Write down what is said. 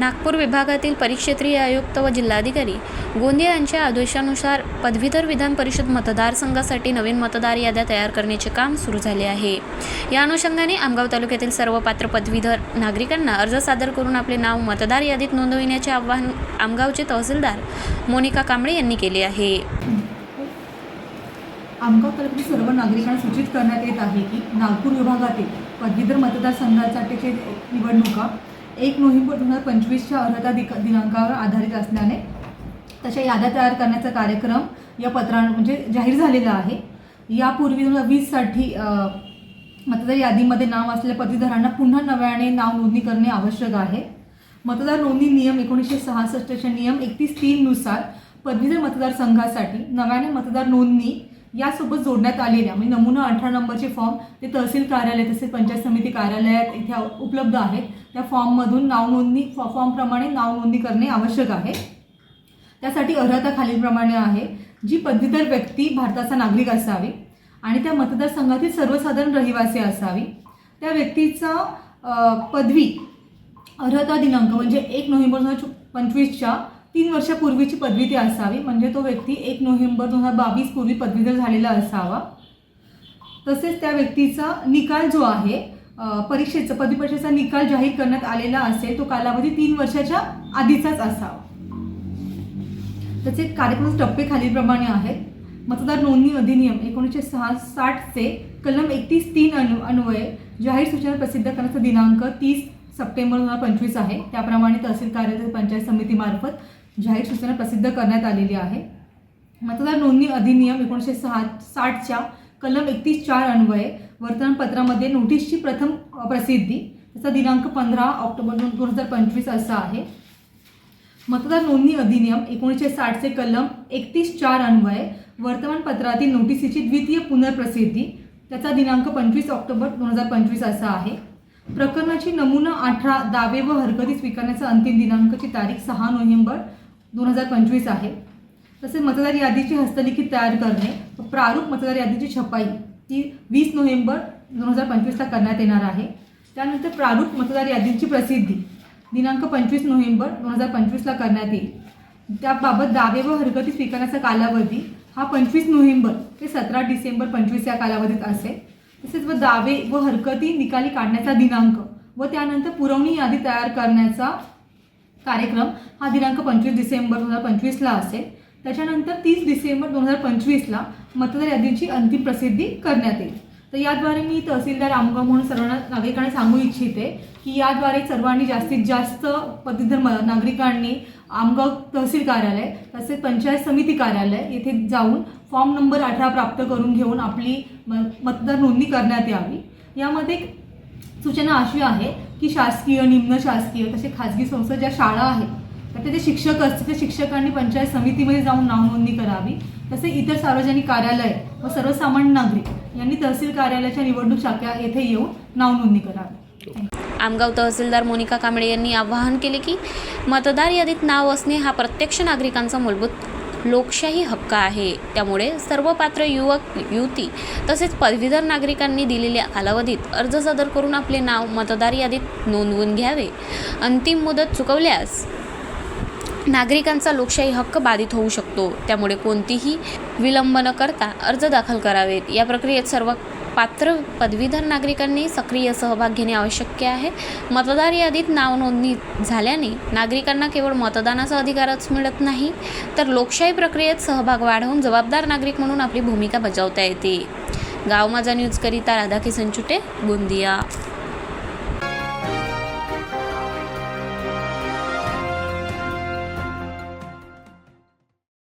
नागपूर विभागातील परिक्षेत्रीय आयुक्त व जिल्हाधिकारी गोंदिया यांच्या आदेशानुसार पदवीधर विधान परिषद मतदारसंघासाठी नवीन मतदार याद्या तयार करण्याचे काम सुरू झाले आहे. या अनुषंगाने आमगाव तालुक्यातील सर्व पात्र पदवीधर नागरिकांना अर्ज सादर करून आपले नाव मतदार यादीत नोंदविण्याचे आवाहन आमगावचे तहसीलदार मोनिका कांबळे यांनी केले आहे. आमगाव तालुक्यातील सर्व नागरिकांना सूचित करण्यात येत आहे की नागपूर विभागातील पदवीधर मतदारसंघासाठीचे निवडणुका एक नोव्हेंबर दोन हजार पंचवीसच्या अर्हता दिक दिनांकावर आधारित असल्याने तशा याद्या तयार करण्याचा कार्यक्रम या पत्रा म्हणजे जाहीर झालेला आहे. यापूर्वी दोन हजार वीससाठी मतदार यादीमध्ये नाव असलेल्या पदवीधरांना पुन्हा नव्याने नाव नोंदणी करणे आवश्यक आहे. मतदार नोंदणी नियम एकोणीसशे सहासष्टच्या नियम एकतीस तीननुसार पदवीधर मतदारसंघासाठी नव्याने मतदार नोंदणी यासोबत जोडण्यात आलेल्या म्हणजे नमुना अठरा नंबरचे फॉर्म ते तहसील कार्यालय तसेच पंचायत समिती कार्यालयात इथे उपलब्ध आहेत. त्या फॉर्ममधून नाव नोंदणी फॉ फॉर्मप्रमाणे नाव नोंदणी करणे आवश्यक आहे. त्यासाठी अर्हता खालीलप्रमाणे आहे जी पदवीधर व्यक्ती भारताचा नागरिक असावी आणि त्या मतदारसंघातील सर्वसाधारण रहिवासी असावी. त्या व्यक्तीचा पदवी अर्हता दिनांक म्हणजे एक नोव्हेंबर दोन हजार पंचवीसच्या तीन वर्षापूर्वीची पदवी ती असावी. म्हणजे तो व्यक्ती एक नोव्हेंबर दोन हजार बावीस पूर्वी पदवीधर झालेला असावा. तसेच त्या व्यक्तीचा निकाल जो आहे परीक्षेचा पदवी परीक्षेचा निकाल जाहीर करण्यात आलेला असेल तो कालावधी तीन वर्षाच्या आधीचाच असावा. त्याचे कार्यक्रम टप्पे खालीलप्रमाणे आहेत. मतदार नोंदणी अधिनियम एकोणीसशे सहा साठचे कलम एकतीस तीन अनु अन्वये जाहीर सूचना प्रसिद्ध करण्याचा दिनांक तीस सप्टेंबर दोन हजार पंचवीस आहे. त्याप्रमाणे तहसील कार्यालय पंचायत समितीमार्फत जाहीर सूचना प्रसिद्ध करण्यात आलेली आहे. मतदार नोंदणी अधिनियम एकोणीसशे सहा साठच्या कलम एकतीस चार अन्वये वर्तमानपत्रामध्ये नोटीसची प्रथम प्रसिद्धी त्याचा दिनांक पंधरा ऑक्टोबर दोन दोन हजार पंचवीस असा आहे. मतदार नोंदणी अधिनियम एकोणीसशे साठचे कलम एकतीस चार अन्वये वर्तमानपत्रातील नोटिसीची द्वितीय पुनर्प्रसिद्धी त्याचा दिनांक पंचवीस ऑक्टोबर दोन हजार पंचवीस असा आहे. प्रकरणाची नमुना अठरा दावे व हरकती स्वीकारण्याचा अंतिम दिनांकाची तारीख सहा नोव्हेंबर दोन हजार पंचवीस आहे. तसेच मतदार यादीची हस्तलिखित तयार करणे प्रारूप मतदार यादीची छपाई ती वीस नोव्हेंबर दोन हजार पंचवीसला करण्यात येणार आहे. त्यानंतर प्रारूप मतदार यादीची प्रसिद्धी दिनांक पंचवीस नोव्हेंबर दोन हजार पंचवीसला करण्यात येईल. त्याबाबत दावे व हरकती स्वीकारण्याचा कालावधी हा पंचवीस नोव्हेंबर ते सतरा डिसेंबर पंचवीस या कालावधीत असेल. तसेच व दावे व हरकती निकाली काढण्याचा दिनांक व त्यानंतर पुरवणी यादी तयार करण्याचा कार्यक्रम हा दिनांक पंचवीस डिसेंबर दोन हजार पंचवीसला असेल. त्याच्यानंतर तीस डिसेंबर दोन हजार पंचवीसला मतदार यादीची अंतिम प्रसिद्धी करण्यात येईल. तर याद्वारे मी तहसीलदार आमगाव म्हणून सर्व नागरिकांना सांगू इच्छिते की याद्वारे सर्वांनी जास्तीत जास्त पदवीधर म नागरिकांनी आमगाव तहसील कार्यालय तसेच पंचायत समिती कार्यालय येथे जाऊन फॉर्म नंबर अठरा प्राप्त करून घेऊन आपली मतदार नोंदणी करण्यात यावी. यामध्ये सूचना अशी आहे की शासकीय निम्न शासकीय तसे खाजगी संस्था ज्या शाळा आहेत तर ते जे शिक्षक असतील त्या शिक्षकांनी पंचायत समितीमध्ये जाऊन नावनोंदणी करावी. तसे इतर सार्वजनिक कार्यालय व सर्वसामान्य नागरिक यांनी तहसील कार्यालयाच्या निवडणूक शाखा येथे येऊन नावनोंदणी करावी. आमगाव तहसीलदार मोनिका कांबळे यांनी आवाहन केले की मतदार यादीत नाव असणे हा प्रत्यक्ष नागरिकांचा मूलभूत लोकशाही हक्क आहे. त्यामुळे सर्व पात्र युवक युवती तसेच पदवीधर नागरिकांनी दिलेल्या कालावधीत अर्ज सादर करून आपले नाव मतदार यादीत नोंदवून घ्यावे. अंतिम मुदत चुकवल्यास नागरिकांचा लोकशाही हक्क बाधित होऊ शकतो. त्यामुळे कोणतीही विलंब न करता अर्ज दाखल करावेत. या प्रक्रियेत सर्व पात्र पदवीधर नागरिकांनी सक्रिय सहभाग घेणे आवश्यक आहे. मतदार यादीत नाव नोंदणी झाल्याने नागरिकांना केवळ मतदानाचा अधिकारच मिळत नाही तर लोकशाही प्रक्रियेत सहभाग वाढवून जबाबदार नागरिक म्हणून आपली भूमिका बजावता येते. गाव माझा न्यूजकरिता राधाकिसन चुटे गोंदिया.